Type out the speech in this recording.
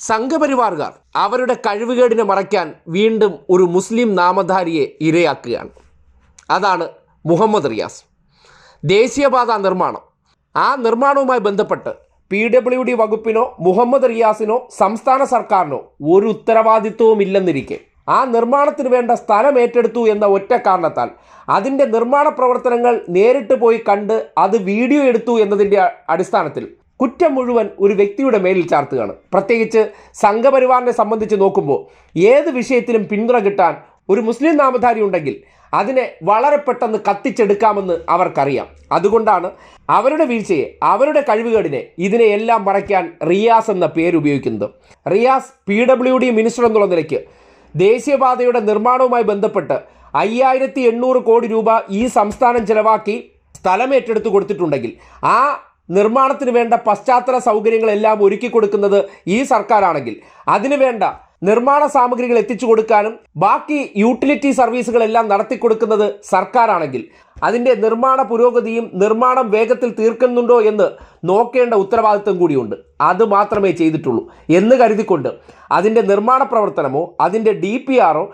സംഘപരിവാറുകാർ അവരുടെ കഴിവുകേടിനെ മറയ്ക്കാൻ വീണ്ടും ഒരു മുസ്ലിം നാമധാരിയെ ഇരയാക്കുകയാണ്. അതാണ് മുഹമ്മദ് റിയാസ്. ദേശീയപാത നിർമ്മാണം. ആ നിർമ്മാണവുമായി ബന്ധപ്പെട്ട് പി ഡബ്ല്യു ഡി വകുപ്പിനോ മുഹമ്മദ് റിയാസിനോ സംസ്ഥാന സർക്കാരിനോ ഒരു ഉത്തരവാദിത്വവും ഇല്ലെന്നിരിക്കെ ആ നിർമ്മാണത്തിന് വേണ്ട സ്ഥലം ഏറ്റെടുത്തു എന്ന ഒറ്റ കാരണത്താൽ അതിന്റെ നിർമ്മാണ പ്രവർത്തനങ്ങൾ നേരിട്ട് പോയി കണ്ട് അത് വീഡിയോ എടുത്തു എന്നതിന്റെ അടിസ്ഥാനത്തിൽ കുറ്റം മുഴുവൻ ഒരു വ്യക്തിയുടെ മേലിൽ ചാർത്തുകയാണ്. പ്രത്യേകിച്ച് സംഘപരിവാറിനെ സംബന്ധിച്ച് നോക്കുമ്പോൾ ഏത് വിഷയത്തിലും പിന്തുണ കിട്ടാൻ ഒരു മുസ്ലിം നാമധാരി ഉണ്ടെങ്കിൽ അതിനെ വളരെ പെട്ടെന്ന് കത്തിച്ചെടുക്കാമെന്ന് അവർക്കറിയാം. അതുകൊണ്ടാണ് അവരുടെ വീഴ്ചയെ അവരുടെ കഴിവുകേടിനെ ഇതിനെ എല്ലാം മറയ്ക്കാൻ റിയാസ് എന്ന പേര് ഉപയോഗിക്കുന്നത്. Riyas P W D minister എന്നുള്ള നിലയ്ക്ക് ദേശീയപാതയുടെ നിർമ്മാണവുമായി ബന്ധപ്പെട്ട് അയ്യായിരത്തി എണ്ണൂറ് കോടി രൂപ ഈ സംസ്ഥാനം ചെലവാക്കി സ്ഥലം ഏറ്റെടുത്ത് കൊടുത്തിട്ടുണ്ടെങ്കിൽ ആ നിർമ്മാണത്തിന് വേണ്ട പശ്ചാത്തല സൗകര്യങ്ങളെല്ലാം ഒരുക്കി കൊടുക്കുന്നത് ഈ സർക്കാരാണെങ്കിൽ. അതിനുവേണ്ട നിർമ്മാണ സാമഗ്രികൾ എത്തിച്ചു കൊടുക്കാനും ബാക്കി യൂട്ടിലിറ്റി സർവീസുകളെല്ലാം നടത്തി കൊടുക്കുന്നത് സർക്കാരാണെങ്കിൽ. അതിന്റെ നിർമ്മാണ പുരോഗതിയും നിർമ്മാണം വേഗത്തിൽ തീർക്കുന്നുണ്ടോ എന്ന് നോക്കേണ്ട ഉത്തരവാദിത്വം കൂടിയുണ്ട്. അത് മാത്രമേ ചെയ്തിട്ടുള്ളൂ. എന്ന് കരുതിക്കൊണ്ട് അതിന്റെ നിർമ്മാണ പ്രവർത്തനമോ അതിന്റെ ഡി പി ആറോ